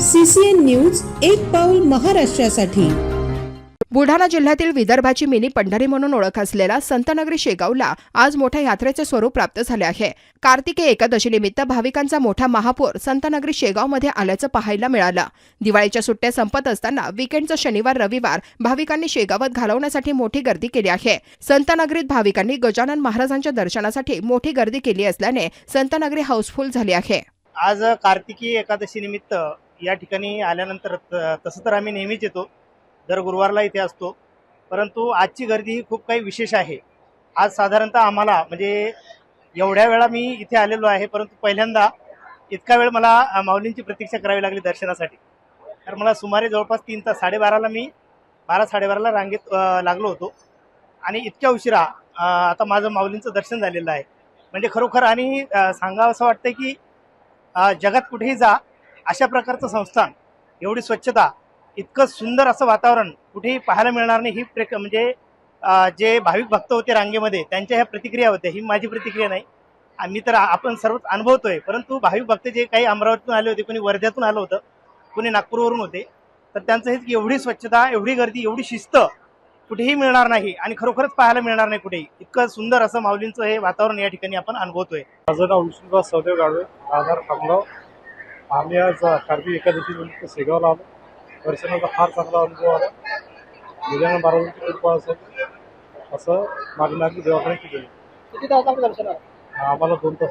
CCN news एक पाऊल महाराष्ट्रासाठी. बुलढाणा जिल्ह्यातील विदर्भाची मिनी पंढरी म्हणून ओळख असलेला संतनगरी शेगावला आज मोठ्या यात्रेचे स्वरूप प्राप्त झाले आहे. कार्तिकी एकादशी निमित्त भाविकांचा मोठा महापूर संतनगरी शेगावमध्ये आल्याचं पाहायला मिळालं. दिवाळीच्या सुट्ट्या संपत असताना विकेंडचा शनिवार रविवार भाविकांनी शेगावात घालवण्यासाठी मोठी गर्दी केली आहे. संतनगरीत भाविकांनी गजानन महाराजांच्या दर्शनासाठी मोठी गर्दी केली असल्याने संतनगरी हाऊसफुल झाली आहे. आज कार्तिकी एकादशी निमित्त या ठिकाणी आल्यानंतर तसं तर आम्ही नेहमीच येतो. दर गुरुवारला इथे असतो. परंतु आजची गर्दी ही खूप काही विशेष आहे. आज साधारणतः आम्हाला म्हणजे एवढ्या वेळा मी इथे आलेलो आहे परंतु पहिल्यांदा इतका वेळ मला माऊलींची प्रतीक्षा करावी लागली दर्शनासाठी. तर मला सुमारे जवळपास तीन तास साडेबाराला मी बारा साडेबाराला रांगेत लागलो होतो. आणि इतक्या उशिरा आता माझं माऊलींचं दर्शन झालेलं आहे. म्हणजे खरोखर आणि सांगावं असं वाटतं की जगात कुठेही जा अशा प्रकारचं संस्थान एवढी स्वच्छता इतकं सुंदर असं वातावरण कुठेही पाहायला मिळणार नाही. ही प्रेक म्हणजे जे भाविक भक्त होते रांगेमध्ये त्यांच्या ह्या प्रतिक्रिया होत्या. ही माझी प्रतिक्रिया नाही. आणि मी तर आपण सर्वच अनुभवतोय. परंतु भाविक भक्त जे काही अमरावतीतून आले होते कोणी वर्ध्यातून आलं होतं कोणी नागपूरवरून होते तर त्यांचं हेच की एवढी स्वच्छता एवढी गर्दी एवढी शिस्त कुठेही मिळणार नाही आणि खरोखरच पाहायला मिळणार नाही कुठेही. इतकं सुंदर असं माऊलींचं हे वातावरण या ठिकाणी आपण अनुभवतोय. माझं नाव विष्णुदास सौदेव गाडवे आधार खामगाव आम्ही आज कार्तिक एकादशी निमित्त शेगावला आलो. दर्शनाचा फार चांगला अनुभव आला. गजानन महाराजांची कृपा असेल असं मागणी मागणी देवाकडे केली किती तासाचं दर्शन आम्हाला दोन तास.